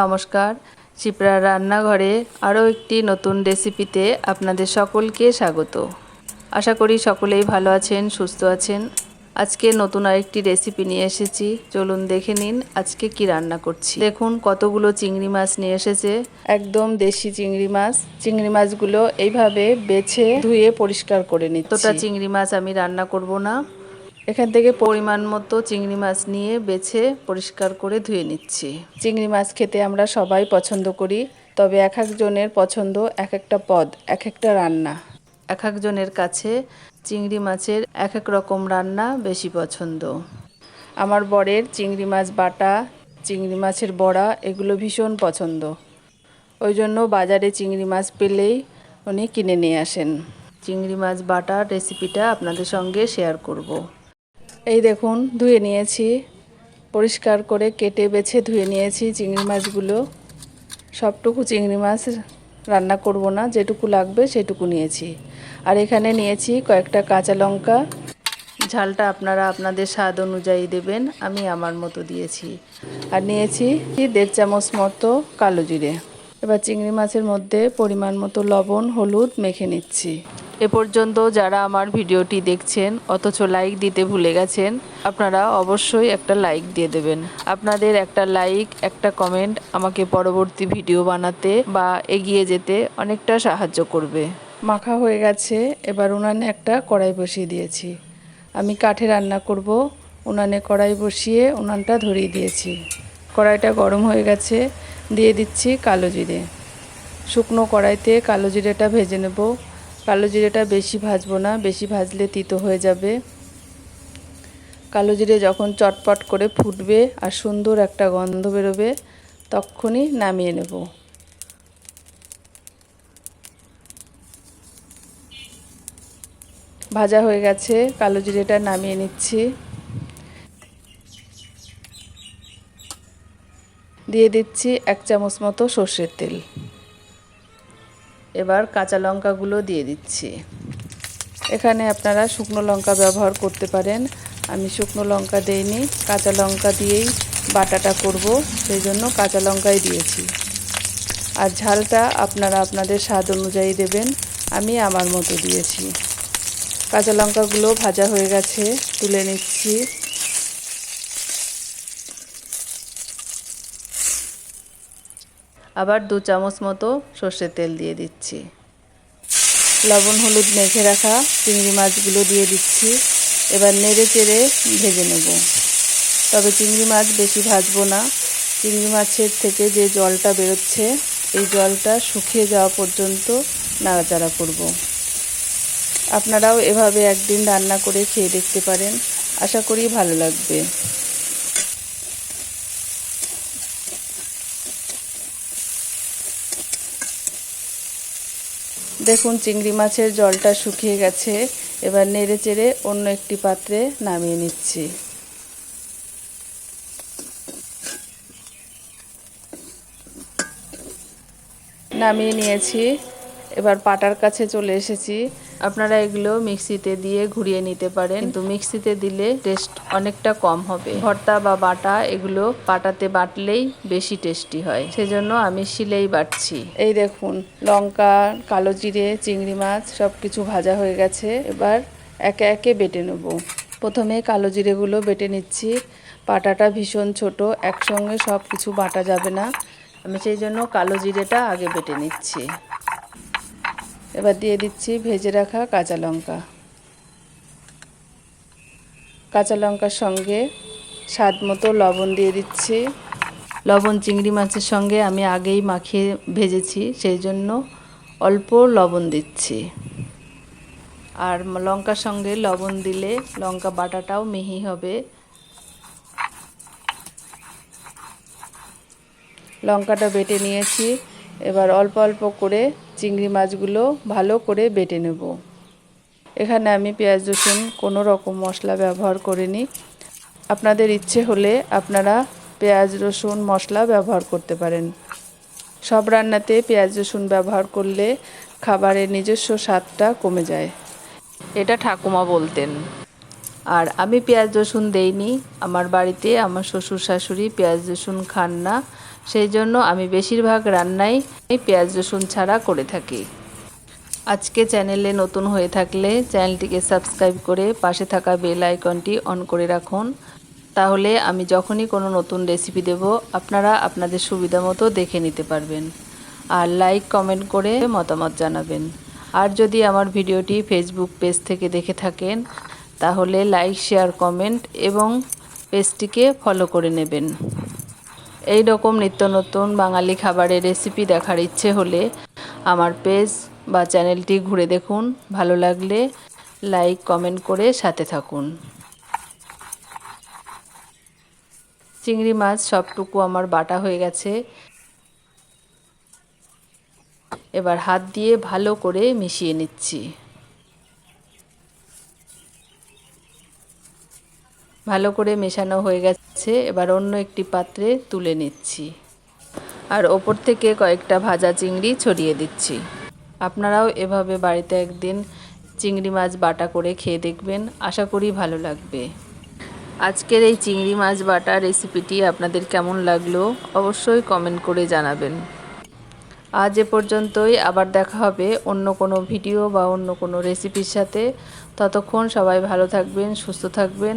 নমস্কার। চিপড়া রান্নাঘরে আরও একটি নতুন রেসিপিতে আপনাদের সকলকে স্বাগত। আশা করি সকলেই ভালো আছেন, সুস্থ আছেন। আজকে নতুন আরেকটি রেসিপি নিয়ে এসেছি। চলুন দেখে নিন আজকে কি রান্না করছি। দেখুন কতগুলো চিংড়ি মাছ নিয়ে এসেছে। একদম দেশি চিংড়ি মাছ। চিংড়ি মাছগুলো এইভাবে বেছে ধুয়ে পরিষ্কার করে নিচ্ছি। তোটা চিংড়ি মাছ আমি রান্না করব না। এখান থেকে পরিমাণ মতো চিংড়ি মাছ নিয়ে বেছে পরিষ্কার করে ধুয়ে নিচ্ছি। চিংড়ি মাছ খেতে আমরা সবাই পছন্দ করি, তবে এক একজনের পছন্দ এক একটা পদ, এক একটা রান্না। এক একজনের কাছে চিংড়ি মাছের এক এক রকম রান্না বেশি পছন্দ। আমার বরের চিংড়ি মাছ বাটা, চিংড়ি মাছের বড়া এগুলো ভীষণ পছন্দ। ওই জন্য বাজারে চিংড়ি মাছ পেলেই উনি কিনে নিয়ে আসেন। চিংড়ি মাছ বাটার রেসিপিটা আপনাদের সঙ্গে শেয়ার করব। এই দেখুন, ধুয়ে নিয়েছি। পরিষ্কার করে কেটে বেছে ধুয়ে নিয়েছি চিংড়ি মাছগুলো। সবটুকু চিংড়ি মাছ রান্না করব না, যেটুকু লাগবে সেটুকু নিয়েছি। আর এখানে নিয়েছি কয়েকটা কাঁচা লঙ্কা। ঝালটা আপনারা আপনাদের স্বাদ অনুযায়ী দেবেন, আমি আমার মতো দিয়েছি। আর নিয়েছি দেড় চামচ মতো কালো জিরে। এবার চিংড়ি মাছের মধ্যে পরিমাণ মতো লবণ, হলুদ মেখে নিচ্ছি। এ পর্যন্ত যারা আমার ভিডিওটি দেখছেন, অথচ লাইক দিতে ভুলে গেছেন, আপনারা অবশ্যই একটা লাইক দিয়ে দেবেন। আপনাদের একটা লাইক একটা কমেন্ট আমাকে পরবর্তী ভিডিও বানাতে বা এগিয়ে যেতে অনেকটা সাহায্য করবে। মাখা হয়ে গেছে, এবার উনানে একটা কড়াই বসিয়ে দিয়েছি। আমি কাঠে রান্না করব, উনানে কড়াই বসিয়ে উনানটা ধরিয়ে দিয়েছি। কড়াইটা গরম হয়ে গেছে, দিয়ে দিচ্ছি কালো জিরে। শুকনো কড়াইতে কালো জিরেটা ভেজে নেব। কালো জিরেটা বেশি ভাজবো না, বেশি ভাজলে তিতো হয়ে যাবে। কালো জিরে যখন চটপট করে ফুটবে আর সুন্দর একটা গন্ধ বেরোবে, তখনই নামিয়ে নেব। ভাজা হয়ে গেছে কালো জিরেটা নামিয়ে নিচ্ছি। দিয়ে দিচ্ছি এক চামচ মতো সর্ষের তেল। এবার কাঁচা লঙ্কাগুলো দিয়ে দিচ্ছি। এখানে আপনারা শুকনো লঙ্কা ব্যবহার করতে পারেন। আমি শুকনো লঙ্কা দেইনি, কাঁচা লঙ্কা দিয়েই বাটাটা করব, সেই জন্য কাঁচা লঙ্কাই দিয়েছি। আর ঝালটা আপনারা আপনাদের স্বাদ অনুযায়ী দেবেন, আমি আমার মতো দিয়েছি। কাঁচা লঙ্কাগুলো ভাজা হয়ে গেছে, তুলে নিচ্ছি। আবার দু চামচ মতো সর্ষের তেল দিয়ে দিচ্ছি। লবণ, হলুদ মেখে রাখা চিংড়ি মাছগুলো দিয়ে দিচ্ছি। এবার নেড়ে চেড়ে ভেজে নেব। তবে চিংড়ি মাছ বেশি ভাজবো না। চিংড়ি মাছের থেকে যে জলটা বেরোচ্ছে, এই জলটা শুকিয়ে যাওয়া পর্যন্ত নাড়াচাড়া করব। আপনারাও এভাবে একদিন রান্না করে খেয়ে দেখতে পারেন। আশা করি ভালো লাগবে। দেখুন, চিংড়ি মাছের জলটা শুকিয়ে গেছে। এবার নেড়ে চেড়ে অন্য একটি পাত্রে নামিয়ে নিচ্ছি। নামিয়ে নিয়েছি। এবার পাটার কাছে চলে এসেছি। আপনারা এগুলো মিক্সিতে দিয়ে ঘুরিয়ে নিতে পারেন। কিন্তু মিক্সিতে দিলে টেস্ট অনেকটা কম হবে। ভর্তা বা বাটা এগুলো পাটাতে বাটলেই বেশি টেস্টি হয়। সেজন্য আমি শিলেই বাটছি। এই দেখুন, লঙ্কা, কালো জিরে, চিংড়ি মাছ সব কিছু ভাজা হয়ে গেছে। এবার একে একে বেটে নেব। প্রথমে কালো জিরেগুলো বেটে নিচ্ছি। পাটাটা ভীষণ ছোট, একসঙ্গে সব কিছু বাটা যাবে না। আমি সেই জন্য কালো জিরেটা আগে বেটে নিচ্ছি। এবার দিয়ে দিচ্ছি ভেজে রাখা কাঁচা লঙ্কা। কাঁচা লঙ্কার সঙ্গে স্বাদ মতো লবণ দিয়ে দিচ্ছি। লবণ চিংড়ি মাছের সঙ্গে আমি আগেই মাখিয়ে ভেজেছি, সেই জন্য অল্প লবণ দিচ্ছি। আর লঙ্কার সঙ্গে লবণ দিলে লঙ্কা বাটাটাও মিহি হবে। লঙ্কাটা বেটে নিয়েছি, এবার অল্প অল্প করে চিংড়ি মাছগুলো ভালো করে বেটে নেব। এখানে আমি পেঁয়াজ, রসুন কোনো রকম মশলা ব্যবহার করিনি। আপনাদের ইচ্ছে হলে আপনারা পেঁয়াজ, রসুন মশলা ব্যবহার করতে পারেন। সব রান্নাতে পেঁয়াজ, রসুন ব্যবহার করলে খাবারের নিজস্ব স্বাদটা কমে যায়। এটা ঠাকুমা বলতেন। আর আমি পেঁয়াজ, রসুন দেইনি। আমার বাড়িতে আমার শ্বশুর শাশুড়ি পেঁয়াজ, রসুন খান না। সেই জন্য আমি বেশিরভাগ রান্নাই পেঁয়াজ রসুন ছাড়া করে থাকি। আজকে চ্যানেলে নতুন হয়ে থাকলে চ্যানেলটিকে সাবস্ক্রাইব করে পাশে থাকা বেল আইকনটি অন করে রাখুন। তাহলে আমি যখনই কোনো নতুন রেসিপি দেব, আপনারা আপনাদের সুবিধা মতো দেখে নিতে পারবেন। আর লাইক, কমেন্ট করে মতামত জানাবেন। আর যদি আমার ভিডিওটি ফেসবুক পেজ থেকে দেখে থাকেন, তাহলে লাইক, শেয়ার, কমেন্ট এবং পেজটিকে ফলো করে নেবেন। এই রকম নিত্য নতুন বাঙালি খাবারের রেসিপি দেখার ইচ্ছে হলে আমার পেজ বা চ্যানেলটি ঘুরে দেখুন। ভালো লাগলে লাইক কমেন্ট করে সাথে থাকুন। চিংড়ি মাছ সবটুকু আমার বাটা হয়ে গেছে। এবার হাত দিয়ে ভালো করে মিশিয়ে নিচ্ছি। ভালো করে মেশানো হয়ে গেছে। এবার অন্য একটি পাত্রে তুলে নিচ্ছি। আর ওপর থেকে কয়েকটা ভাজা চিংড়ি ছড়িয়ে দিচ্ছি। আপনারাও এভাবে বাড়িতে একদিন চিংড়ি মাছ বাটা করে খেয়ে দেখবেন। আশা করি ভালো লাগবে। আজকের এই চিংড়ি মাছ বাটা রেসিপিটি আপনাদের কেমন লাগল অবশ্যই কমেন্ট করে জানাবেন। আজ এ পর্যন্তই। আবার দেখা হবে অন্য কোনো ভিডিও বা অন্য কোনো রেসিপির সাথে। ততক্ষণ সবাই ভালো থাকবেন, সুস্থ থাকবেন।